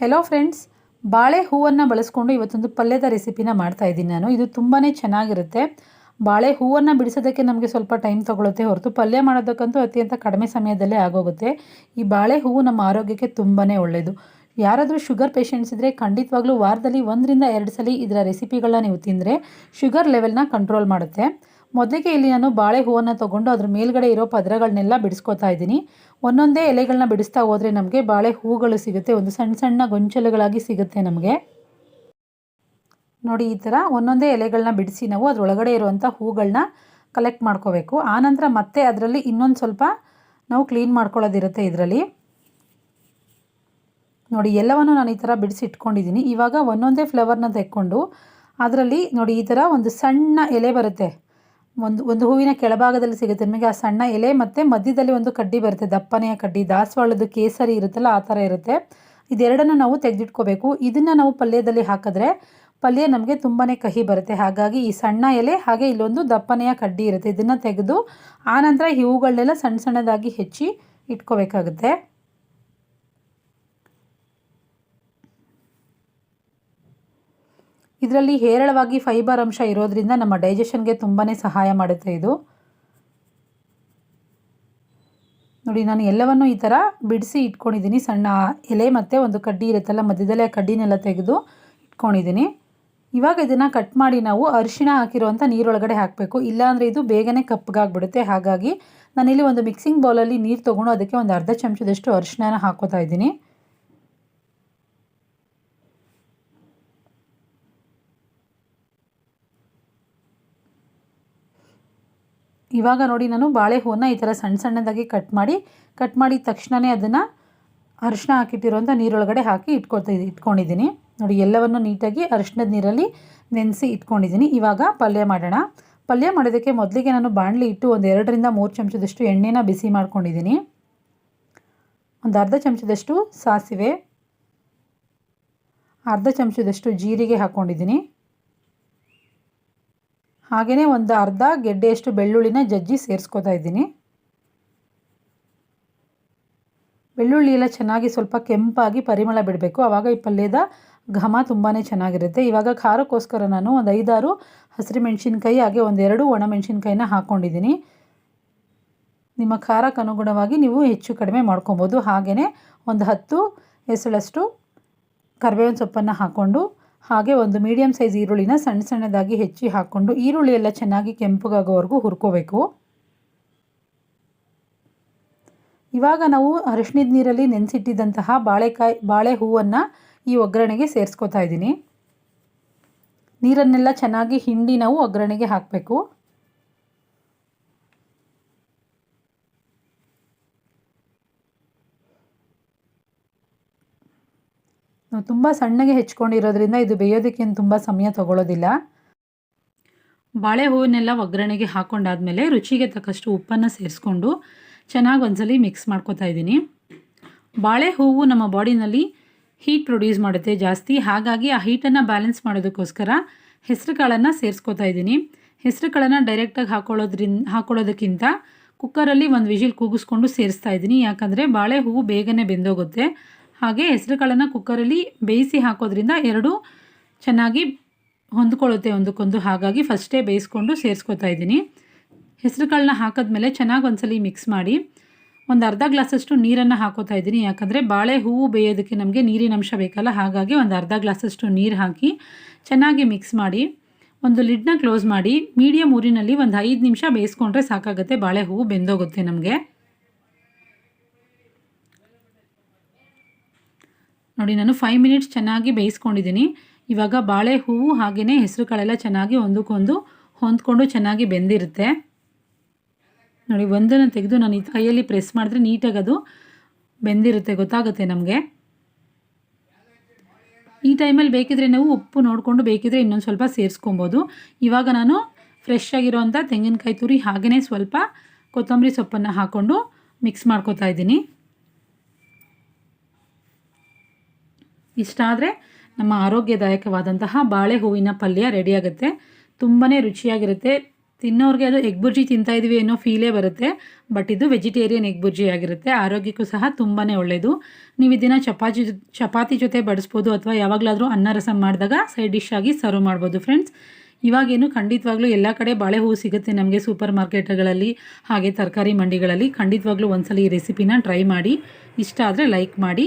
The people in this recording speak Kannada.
ಹೆಲೋ ಫ್ರೆಂಡ್ಸ್ ಬಾಳೆ ಹೂವನ್ನು ಬಳಸ್ಕೊಂಡು ಇವತ್ತೊಂದು ಪಲ್ಯದ ರೆಸಿಪಿನ ಮಾಡ್ತಾ ಇದ್ದೀನಿ ನಾನು. ಇದು ತುಂಬಾ ಚೆನ್ನಾಗಿರುತ್ತೆ. ಬಾಳೆ ಹೂವನ್ನು ಬಿಡಿಸೋದಕ್ಕೆ ನಮಗೆ ಸ್ವಲ್ಪ ಟೈಮ್ ತೊಗೊಳುತ್ತೆ. ಹೊರತು ಪಲ್ಯ ಮಾಡೋದಕ್ಕಂತೂ ಅತ್ಯಂತ ಕಡಿಮೆ ಸಮಯದಲ್ಲೇ ಆಗೋಗುತ್ತೆ. ಈ ಬಾಳೆ ಹೂವು ನಮ್ಮ ಆರೋಗ್ಯಕ್ಕೆ ತುಂಬಾ ಒಳ್ಳೆಯದು ಯಾರಾದರೂ ಶುಗರ್ ಪೇಷಂಟ್ಸ್ ಇದ್ದರೆ ಖಂಡಿತವಾಗ್ಲೂ ವಾರದಲ್ಲಿ ಒಂದರಿಂದ ಎರಡು ಸಲ ಇದರ ರೆಸಿಪಿಗಳನ್ನ ನೀವು ತಿಂದರೆ ಶುಗರ್ ಲೆವೆಲ್ನ ಕಂಟ್ರೋಲ್ ಮಾಡುತ್ತೆ. ಮೊದಲಿಗೆ ಇಲ್ಲಿ ನಾನು ಬಾಳೆ ಹೂವನ್ನು ತೊಗೊಂಡು ಅದ್ರ ಮೇಲ್ಗಡೆ ಇರೋ ಪದರಗಳನ್ನೆಲ್ಲ ಬಿಡಿಸ್ಕೊತಾ ಇದ್ದೀನಿ. ಒಂದೊಂದೇ ಎಲೆಗಳನ್ನ ಬಿಡಿಸ್ತಾ ಹೋದರೆ ನಮಗೆ ಬಾಳೆ ಹೂಗಳು ಸಿಗುತ್ತೆ, ಒಂದು ಸಣ್ಣ ಸಣ್ಣ ಗೊಂಚಲುಗಳಾಗಿ ಸಿಗುತ್ತೆ ನಮಗೆ. ನೋಡಿ, ಈ ಥರ ಒಂದೊಂದೇ ಎಲೆಗಳನ್ನ ಬಿಡಿಸಿ ನಾವು ಅದರೊಳಗಡೆ ಇರುವಂಥ ಹೂಗಳನ್ನ ಕಲೆಕ್ಟ್ ಮಾಡ್ಕೋಬೇಕು. ಆನಂತರ ಮತ್ತೆ ಅದರಲ್ಲಿ ಇನ್ನೊಂದು ಸ್ವಲ್ಪ ನಾವು ಕ್ಲೀನ್ ಮಾಡ್ಕೊಳ್ಳೋದಿರುತ್ತೆ ಇದರಲ್ಲಿ. ನೋಡಿ, ಎಲ್ಲವನ್ನು ನಾನು ಈ ಥರ ಬಿಡಿಸಿ ಇಟ್ಕೊಂಡಿದ್ದೀನಿ ಇವಾಗ ಒಂದೊಂದೇ ಫ್ಲವರ್ನ ತೆಕ್ಕೊಂಡು ಅದರಲ್ಲಿ ನೋಡಿ, ಈ ಥರ ಒಂದು ಸಣ್ಣ ಎಲೆ ಬರುತ್ತೆ. ಒಂದು ಒಂದು ಹೂವಿನ ಕೆಳಭಾಗದಲ್ಲಿ ಸಿಗುತ್ತೆ. ನಿಮಗೆ ಆ ಸಣ್ಣ ಎಲೆ ಮತ್ತು ಮಧ್ಯದಲ್ಲಿ ಒಂದು ಕಡ್ಡಿ ಬರುತ್ತೆ. ದಪ್ಪನೆಯ ಕಡ್ಡಿ ದಾಸವಾಳದ ಕೇಸರಿ ಇರುತ್ತಲ್ಲ, ಆ ಥರ ಇರುತ್ತೆ. ಇದೆರಡನ್ನು ನಾವು ತೆಗೆದಿಟ್ಕೋಬೇಕು. ಇದನ್ನು ನಾವು ಪಲ್ಯದಲ್ಲಿ ಹಾಕಿದ್ರೆ ಪಲ್ಯ ನಮಗೆ ತುಂಬಾ ಕಹಿ ಬರುತ್ತೆ. ಹಾಗಾಗಿ ಈ ಸಣ್ಣ ಎಲೆ ಹಾಗೆ ಇಲ್ಲೊಂದು ದಪ್ಪನೆಯ ಕಡ್ಡಿ ಇರುತ್ತೆ. ಇದನ್ನು ತೆಗೆದು ಆನಂತರ ಇವುಗಳನ್ನೆಲ್ಲ ಸಣ್ಣ ಸಣ್ಣದಾಗಿ ಹೆಚ್ಚಿ ಇಟ್ಕೋಬೇಕಾಗುತ್ತೆ. ಇದರಲ್ಲಿ ಹೇರಳವಾಗಿ ಫೈಬರ್ ಅಂಶ ಇರೋದ್ರಿಂದ ನಮ್ಮ ಡೈಜೆಷನ್ಗೆ ತುಂಬಾ ಸಹಾಯ ಮಾಡುತ್ತೆ ಇದು. ನೋಡಿ, ನಾನು ಎಲ್ಲವನ್ನು ಈ ಥರ ಬಿಡಿಸಿ ಇಟ್ಕೊಂಡಿದ್ದೀನಿ. ಸಣ್ಣ ಎಲೆ ಮತ್ತು ಒಂದು ಕಡ್ಡಿ ಇರುತ್ತಲ್ಲ, ಮಧ್ಯದಲ್ಲೇ ಕಡ್ಡಿನೆಲ್ಲ ತೆಗೆದು ಇಟ್ಕೊಂಡಿದ್ದೀನಿ. ಇವಾಗ ಇದನ್ನು ಕಟ್ ಮಾಡಿ ನಾವು ಅರಿಶಿಣ ಹಾಕಿರುವಂಥ ನೀರೊಳಗಡೆ ಹಾಕಬೇಕು. ಇಲ್ಲಾಂದರೆ ಇದು ಬೇಗನೆ ಕಪ್ಪಗಾಗ್ಬಿಡುತ್ತೆ. ಹಾಗಾಗಿ ನಾನಿಲ್ಲಿ ಒಂದು ಮಿಕ್ಸಿಂಗ್ ಬೌಲಲ್ಲಿ ನೀರು ತೊಗೊಂಡು ಅದಕ್ಕೆ ಒಂದು ಅರ್ಧ ಚಮಚದಷ್ಟು ಅರಿಶಿಣನ ಹಾಕೋತಾ ಇದ್ದೀನಿ. ಇವಾಗ ನೋಡಿ ನಾನು ಬಾಳೆ ಹೂವನ್ನು ಈ ಥರ ಸಣ್ಣ ಸಣ್ಣದಾಗಿ ಕಟ್ ಮಾಡಿ ಕಟ್ ಮಾಡಿದ ತಕ್ಷಣವೇ ಅದನ್ನು ಅರಿಶಿನ ಹಾಕಿಟ್ಟಿರುವಂಥ ನೀರೊಳಗಡೆ ಹಾಕಿ ಇಟ್ಕೊಳ್ತಾ ಇಟ್ಕೊಂಡಿದ್ದೀನಿ. ನೋಡಿ ಎಲ್ಲವನ್ನು ನೀಟಾಗಿ ಅರಿಶಿನದ ನೀರಲ್ಲಿ ನೆನೆಸಿ ಇಟ್ಕೊಂಡಿದ್ದೀನಿ. ಇವಾಗ ಪಲ್ಯ ಮಾಡೋಣ. ಪಲ್ಯ ಮಾಡೋದಕ್ಕೆ ಮೊದಲಿಗೆ ನಾನು ಬಾಣಲಿ ಇಟ್ಟು ಒಂದು ಎರಡರಿಂದ ಮೂರು ಚಮಚದಷ್ಟು ಎಣ್ಣೆನ ಬಿಸಿ ಮಾಡ್ಕೊಂಡಿದ್ದೀನಿ. ಒಂದು ಅರ್ಧ ಚಮಚದಷ್ಟು ಸಾಸಿವೆ, ಅರ್ಧ ಚಮಚದಷ್ಟು ಜೀರಿಗೆ ಹಾಕ್ಕೊಂಡಿದ್ದೀನಿ ಹಾಗೆಯೇ ಒಂದು ಅರ್ಧ ಗೆಡ್ಡೆಯಷ್ಟು ಬೆಳ್ಳುಳ್ಳಿನ ಜಜ್ಜಿ ಸೇರಿಸ್ಕೋತಾ ಇದ್ದೀನಿ. ಬೆಳ್ಳುಳ್ಳಿ ಎಲ್ಲ ಚೆನ್ನಾಗಿ ಸ್ವಲ್ಪ ಕೆಂಪಾಗಿ ಪರಿಮಳ ಬಿಡಬೇಕು. ಆವಾಗ ಈ ಪಲ್ಯದ ಘಮ ತುಂಬಾ ಚೆನ್ನಾಗಿರುತ್ತೆ. ಇವಾಗ ಖಾರಕ್ಕೋಸ್ಕರ ನಾನು ಒಂದು ಐದಾರು ಹಸಿರು ಮೆಣಸಿನ್ಕಾಯಿ ಹಾಗೆ ಒಂದೆರಡು ಒಣಮೆಣಸಿನ್ಕಾಯಿನ ಹಾಕ್ಕೊಂಡಿದ್ದೀನಿ ನಿಮ್ಮ ಖಾರಕ್ಕೆ ಅನುಗುಣವಾಗಿ ನೀವು ಹೆಚ್ಚು ಕಡಿಮೆ ಮಾಡ್ಕೊಬೋದು. ಹಾಗೆಯೇ ಒಂದು ಹತ್ತು ಎಸಳಷ್ಟು ಕರಿಬೇವಿನ ಸೊಪ್ಪನ್ನು ಹಾಕ್ಕೊಂಡು ಹಾಗೆ ಒಂದು ಮೀಡಿಯಮ್ ಸೈಜ್ ಈರುಳ್ಳಿನ ಸಣ್ಣ ಸಣ್ಣದಾಗಿ ಹೆಚ್ಚಿ ಹಾಕ್ಕೊಂಡು ಈರುಳ್ಳಿ ಎಲ್ಲ ಚೆನ್ನಾಗಿ ಕೆಂಪುಗಾಗೋವರೆಗೂ ಹುರ್ಕೋಬೇಕು. ಇವಾಗ ನಾವು ಅರಿಶಿಣದ ನೀರಲ್ಲಿ ನೆನೆಸಿಟ್ಟಿದ್ದಂತಹ ಬಾಳೆಕಾಯಿ, ಬಾಳೆ ಹೂವನ್ನು ಈ ಒಗ್ಗರಣೆಗೆ ಸೇರಿಸ್ಕೊತಾ ಇದ್ದೀನಿ. ನೀರನ್ನೆಲ್ಲ ಚೆನ್ನಾಗಿ ಹಿಂಡಿ ನಾವು ಒಗ್ಗರಣೆಗೆ ಹಾಕಬೇಕು. ನಾವು ತುಂಬ ಸಣ್ಣಗೆ ಹೆಚ್ಕೊಂಡಿರೋದ್ರಿಂದ ಇದು ಬೇಯೋದಕ್ಕೇನು ತುಂಬ ಸಮಯ ತಗೊಳ್ಳೋದಿಲ್ಲ ಬಾಳೆ ಹೂವನ್ನೆಲ್ಲ ಒಗ್ಗರಣೆಗೆ ಹಾಕೊಂಡಾದ್ಮೇಲೆ ರುಚಿಗೆ ತಕ್ಕಷ್ಟು ಉಪ್ಪನ್ನು ಸೇರಿಸ್ಕೊಂಡು ಚೆನ್ನಾಗಿ ಒಂದ್ಸಲಿ ಮಿಕ್ಸ್ ಮಾಡ್ಕೊತಾ ಇದ್ದೀನಿ. ಬಾಳೆ ಹೂವು ನಮ್ಮ ಬಾಡಿನಲ್ಲಿ ಹೀಟ್ ಪ್ರೊಡ್ಯೂಸ್ ಮಾಡುತ್ತೆ ಜಾಸ್ತಿ. ಹಾಗಾಗಿ ಆ ಹೀಟನ್ನು ಬ್ಯಾಲೆನ್ಸ್ ಮಾಡೋದಕ್ಕೋಸ್ಕರ ಹೆಸರು ಕಾಳನ್ನು ಸೇರಿಸ್ಕೊತಾ ಇದ್ದೀನಿ. ಹೆಸರು ಕಾಳನ್ನು ಡೈರೆಕ್ಟಾಗಿ ಹಾಕೊಳ್ಳೋದ್ರಿಂದ, ಹಾಕೊಳ್ಳೋದಕ್ಕಿಂತ ಕುಕ್ಕರಲ್ಲಿ ಒಂದು ವಿಜಿಲ್ ಕೂಗಿಸ್ಕೊಂಡು ಸೇರಿಸ್ತಾ ಇದ್ದೀನಿ. ಯಾಕಂದರೆ ಬಾಳೆ ಹೂವು ಬೇಗನೆ ಬೆಂದೋಗುತ್ತೆ. ಹಾಗೆ ಹೆಸರು ಕಾಳನ್ನು ಕುಕ್ಕರಲ್ಲಿ ಬೇಯಿಸಿ ಹಾಕೋದ್ರಿಂದ ಎರಡು ಚೆನ್ನಾಗಿ ಹೊಂದ್ಕೊಳ್ಳುತ್ತೆ ಒಂದಕ್ಕೊಂದು. ಹಾಗಾಗಿ ಫಸ್ಟೇ ಬೇಯಿಸ್ಕೊಂಡು ಸೇರಿಸ್ಕೊತಾ ಇದ್ದೀನಿ. ಹೆಸರು ಕಾಳನ್ನ ಹಾಕಿದ್ಮೇಲೆ ಚೆನ್ನಾಗಿ ಒಂದ್ಸಲಿ ಮಿಕ್ಸ್ ಮಾಡಿ ಒಂದು ಅರ್ಧ ಗ್ಲಾಸಷ್ಟು ನೀರನ್ನು ಹಾಕೋತಾ ಇದ್ದೀನಿ. ಯಾಕಂದರೆ ಬಾಳೆ ಹೂವು ಬೇಯೋದಕ್ಕೆ ನಮಗೆ ನೀರಿನ ಅಂಶ ಬೇಕಲ್ಲ, ಹಾಗಾಗಿ ಒಂದು ಅರ್ಧ ಗ್ಲಾಸಷ್ಟು ನೀರು ಹಾಕಿ ಚೆನ್ನಾಗಿ ಮಿಕ್ಸ್ ಮಾಡಿ ಒಂದು ಲಿಡ್ನ ಕ್ಲೋಸ್ ಮಾಡಿ ಮೀಡಿಯಮ್ ಊರಿನಲ್ಲಿ ಒಂದು ಐದು ನಿಮಿಷ ಬೇಯಿಸ್ಕೊಂಡ್ರೆ ಸಾಕಾಗುತ್ತೆ, ಬಾಳೆ ಹೂವು ಬೆಂದೋಗುತ್ತೆ ನಮಗೆ. ನೋಡಿ, ನಾನು ಫೈವ್ ಮಿನಿಟ್ಸ್ ಚೆನ್ನಾಗಿ ಬೇಯಿಸ್ಕೊಂಡಿದ್ದೀನಿ. ಇವಾಗ ಬಾಳೆ ಹೂವು ಹಾಗೆಯೇ ಹೆಸರು ಕಾಳೆಲ್ಲ ಚೆನ್ನಾಗಿ ಒಂದಕ್ಕೊಂದು ಹೊಂದ್ಕೊಂಡು ಚೆನ್ನಾಗಿ ಬೆಂದಿರುತ್ತೆ. ನೋಡಿ, ಒಂದನ್ನು ತೆಗೆದು ನಾನು ಈ ಕೈಯಲ್ಲಿ ಪ್ರೆಸ್ ಮಾಡಿದ್ರೆ ನೀಟಾಗಿ ಅದು ಬೆಂದಿರುತ್ತೆ. ಗೊತ್ತಾಗುತ್ತೆ ನಮಗೆ? ಈ ಟೈಮಲ್ಲಿ ಬೇಕಿದ್ರೆ ನಾವು ಉಪ್ಪು ನೋಡಿಕೊಂಡು ಬೇಕಿದ್ರೆ ಇನ್ನೊಂದು ಸ್ವಲ್ಪ ಸೇರಿಸ್ಕೊಬೋದು. ಇವಾಗ ನಾನು ಫ್ರೆಶ್ ಆಗಿರೋವಂಥ ತೆಂಗಿನಕಾಯಿ ತುರಿ ಹಾಗೆಯೇ ಸ್ವಲ್ಪ ಕೊತ್ತಂಬರಿ ಸೊಪ್ಪನ್ನು ಹಾಕ್ಕೊಂಡು ಮಿಕ್ಸ್ ಮಾಡ್ಕೊತಾ ಇದ್ದೀನಿ. ಇಷ್ಟಾದರೆ ನಮ್ಮ ಆರೋಗ್ಯದಾಯಕವಾದಂತಹ ಬಾಳೆ ಹೂವಿನ ಪಲ್ಯ ರೆಡಿಯಾಗುತ್ತೆ ತುಂಬಾ ರುಚಿಯಾಗಿರುತ್ತೆ. ತಿನ್ನೋರಿಗೆ ಅದು ಎಗ್ ಬುರ್ಜಿ ತಿಂತಾ ಇದೀವಿ ಅನ್ನೋ ಫೀಲೇ ಬರುತ್ತೆ. ಬಟ್ ಇದು ವೆಜಿಟೇರಿಯನ್ ಎಗ್ ಬುರ್ಜಿ ಆಗಿರುತ್ತೆ. ಆರೋಗ್ಯಕ್ಕೂ ಸಹ ತುಂಬಾ ಒಳ್ಳೆಯದು ನೀವು ಇದನ್ನು ಚಪಾತಿ ಚಪಾತಿ ಜೊತೆ ಬಡಿಸ್ಬೋದು ಅಥವಾ ಯಾವಾಗಲಾದರೂ ಅನ್ನ ರಸಂ ಮಾಡಿದಾಗ ಸೈಡ್ ಡಿಶ್ ಆಗಿ ಸರ್ವ್ ಮಾಡ್ಬೋದು ಫ್ರೆಂಡ್ಸ್ ಇವಾಗೇನು ಖಂಡಿತವಾಗ್ಲೂ ಎಲ್ಲ ಕಡೆ ಬಾಳೆ ಹೂವು ಸಿಗುತ್ತೆ ನಮಗೆ ಸೂಪರ್ ಮಾರ್ಕೆಟ್ಗಳಲ್ಲಿ ಹಾಗೆ ತರಕಾರಿ ಮಂಡಿಗಳಲ್ಲಿ. ಖಂಡಿತವಾಗ್ಲೂ ಒಂದ್ಸಲ ಈ ರೆಸಿಪಿನ ಟ್ರೈ ಮಾಡಿ. ಇಷ್ಟ ಆದರೆ ಲೈಕ್ ಮಾಡಿ.